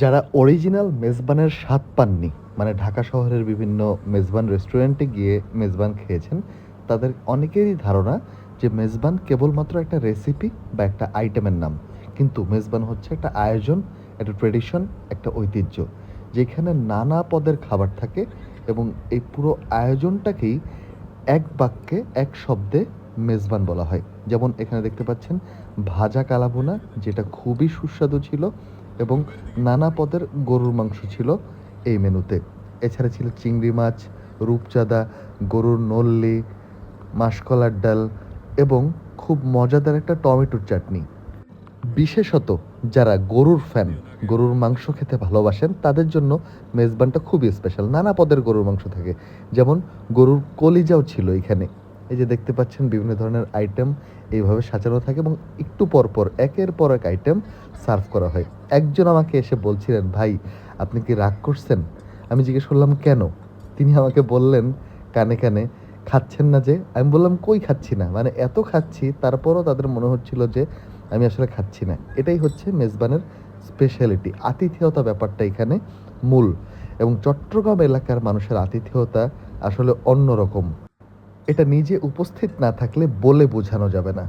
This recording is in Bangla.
যারা অরিজিনাল মেজবানের স্বাদ পাননি মানে ঢাকা শহরের বিভিন্ন মেজবান রেস্টুরেন্টে গিয়ে মেজবান খেয়েছেন, তাদের অনেকেরই ধারণা যে মেজবান কেবলমাত্র একটা রেসিপি বা একটা আইটেমের নাম, কিন্তু মেজবান হচ্ছে একটা আয়োজন, একটা ট্রেডিশন একটা ঐতিহ্য, যেখানে নানা পদের খাবার থাকে এবং এই পুরো আয়োজনটাকেই এক বাক্যে, এক শব্দে মেজবান বলা হয়। যেমন এখানে দেখতে পাচ্ছেন ভাজা কালাবোনা যেটা খুবই সুস্বাদু ছিল এবং নানা পদের গরুর মাংস ছিল এই মেনুতে। এছাড়া ছিল চিংড়ি মাছ, রূপচাঁদা, গরুর নল্লি, মাসকলার ডাল এবং খুব মজাদার একটা টমেটোর চাটনি। বিশেষত যারা গরুর ফ্যান, গরুর মাংস খেতে ভালোবাসেন, তাদের জন্য মেজবানটা খুবই স্পেশাল নানা পদের গরুর মাংস থাকে। যেমন গরুর কলিজাও ছিল এখানে। এই যে দেখতে পাচ্ছেন বিভিন্ন ধরনের আইটেম এইভাবে সাজানো থাকে এবং একটু পর পর, একের পর এক আইটেম সার্ভ করা হয়। একজন আমাকে এসে বলছিলেন, ভাই, আপনি কি রাগ করছেন? আমি জিজ্ঞেস করলাম, কেন? তিনি আমাকে বললেন কানে কানে, খাচ্ছেন না যে? আমি বললাম, কই খাচ্ছি না? মানে এত খাচ্ছি, তারপরও তাদের মনে হচ্ছিল যে আমি আসলে খাচ্ছি না। এটাই হচ্ছে মেজবানের স্পেশালিটি আতিথেয়তা ব্যাপারটা এখানে মূল। এবং চট্টগ্রাম এলাকার মানুষের আতিথেয়তা আসলে অন্যরকম। এটা নিজে উপস্থিত না থাকলে বলে বোঝানো যাবে না।